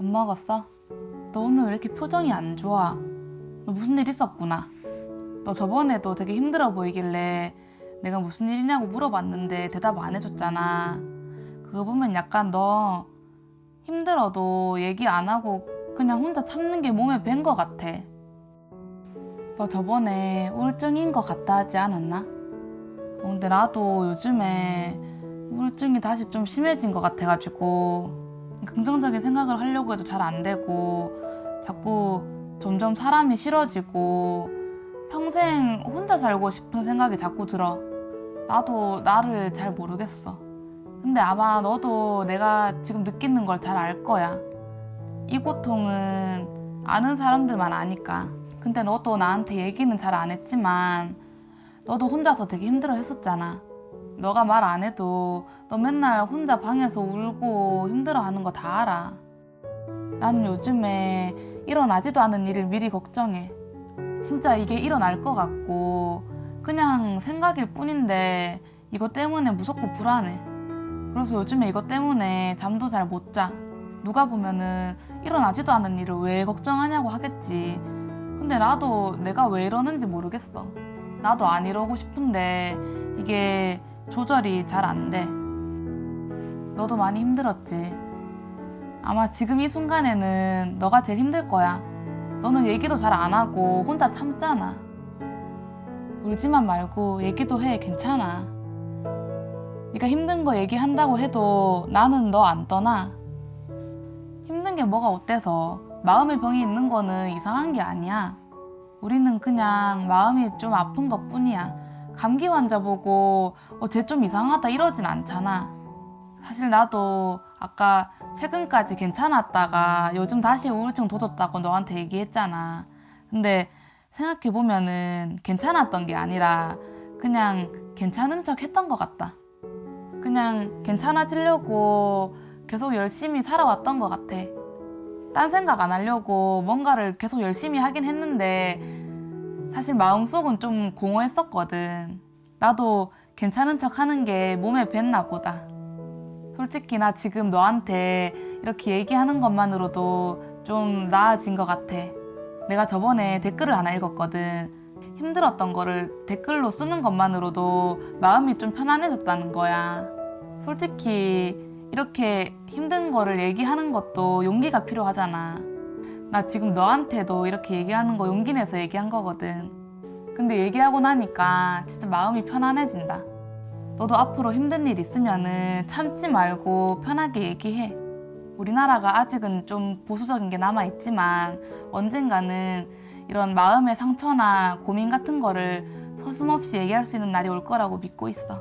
밥 먹었어? 너 오늘 왜 이렇게 표정이 안 좋아? 너 무슨 일 있었구나. 너 저번에도 되게 힘들어 보이길래 내가 무슨 일이냐고 물어봤는데 대답 안 해줬잖아. 그거 보면 약간 너 힘들어도 얘기 안 하고 그냥 혼자 참는 게 몸에 밴 것 같아. 너 저번에 우울증인 것 같다 하지 않았나? 어, 근데 나도 요즘에 우울증이 다시 좀 심해진 것 같아가지고 긍정적인 생각을 하려고 해도 잘 안 되고 자꾸 점점 사람이 싫어지고 평생 혼자 살고 싶은 생각이 자꾸 들어. 나도 나를 잘 모르겠어. 근데 아마 너도 내가 지금 느끼는 걸 잘 알 거야. 이 고통은 아는 사람들만 아니까. 근데 너도 나한테 얘기는 잘 안 했지만 너도 혼자서 되게 힘들어 했었잖아. 너가 말 안 해도 너 맨날 혼자 방에서 울고 힘들어 하는 거 다 알아. 나는 요즘에 일어나지도 않은 일을 미리 걱정해. 진짜 이게 일어날 것 같고 그냥 생각일 뿐인데 이것 때문에 무섭고 불안해. 그래서 요즘에 이것 때문에 잠도 잘 못 자. 누가 보면은 일어나지도 않은 일을 왜 걱정하냐고 하겠지. 근데 나도 내가 왜 이러는지 모르겠어. 나도 안 이러고 싶은데 이게 조절이 잘 안 돼. 너도 많이 힘들었지. 아마 지금 이 순간에는 너가 제일 힘들 거야. 너는 얘기도 잘 안 하고 혼자 참잖아. 울지만 말고 얘기도 해. 괜찮아. 네가 힘든 거 얘기한다고 해도 나는 너 안 떠나. 힘든 게 뭐가 어때서 마음의 병이 있는 거는 이상한 게 아니야. 우리는 그냥 마음이 좀 아픈 것 뿐이야. 감기 환자 보고 어, 쟤 좀 이상하다 이러진 않잖아. 사실 나도 아까 최근까지 괜찮았다가 요즘 다시 우울증 도졌다고 너한테 얘기했잖아. 근데 생각해보면은 괜찮았던 게 아니라 그냥 괜찮은 척 했던 것 같다. 그냥 괜찮아지려고 계속 열심히 살아왔던 것 같아. 딴 생각 안 하려고 뭔가를 계속 열심히 하긴 했는데 사실 마음속은 좀 공허했었거든. 나도 괜찮은 척 하는 게 몸에 뱄나 보다. 솔직히 나 지금 너한테 이렇게 얘기하는 것만으로도 좀 나아진 것 같아. 내가 저번에 댓글을 하나 읽었거든. 힘들었던 거를 댓글로 쓰는 것만으로도 마음이 좀 편안해졌다는 거야. 솔직히 이렇게 힘든 거를 얘기하는 것도 용기가 필요하잖아. 나 지금 너한테도 이렇게 얘기하는 거 용기 내서 얘기한 거거든. 근데 얘기하고 나니까 진짜 마음이 편안해진다. 너도 앞으로 힘든 일 있으면은 참지 말고 편하게 얘기해. 우리나라가 아직은 좀 보수적인 게 남아있지만 언젠가는 이런 마음의 상처나 고민 같은 거를 서슴없이 얘기할 수 있는 날이 올 거라고 믿고 있어.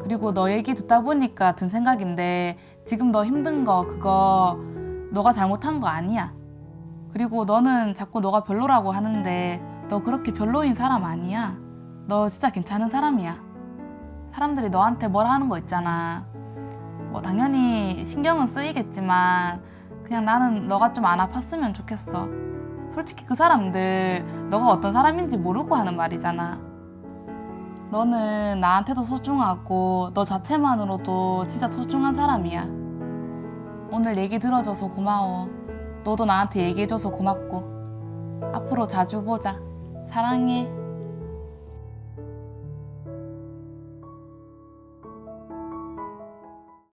그리고 너 얘기 듣다 보니까 든 생각인데 지금 너 힘든 거 그거 너가 잘못한 거 아니야. 그리고 너는 자꾸 너가 별로라고 하는데 너 그렇게 별로인 사람 아니야. 너 진짜 괜찮은 사람이야. 사람들이 너한테 뭐라 하는 거 있잖아. 뭐 당연히 신경은 쓰이겠지만 그냥 나는 너가 좀 안 아팠으면 좋겠어. 솔직히 그 사람들 너가 어떤 사람인지 모르고 하는 말이잖아. 너는 나한테도 소중하고 너 자체만으로도 진짜 소중한 사람이야. 오늘 얘기 들어줘서 고마워. 너도 나한테 얘기해줘서 고맙고. 앞으로 자주 보자. 사랑해.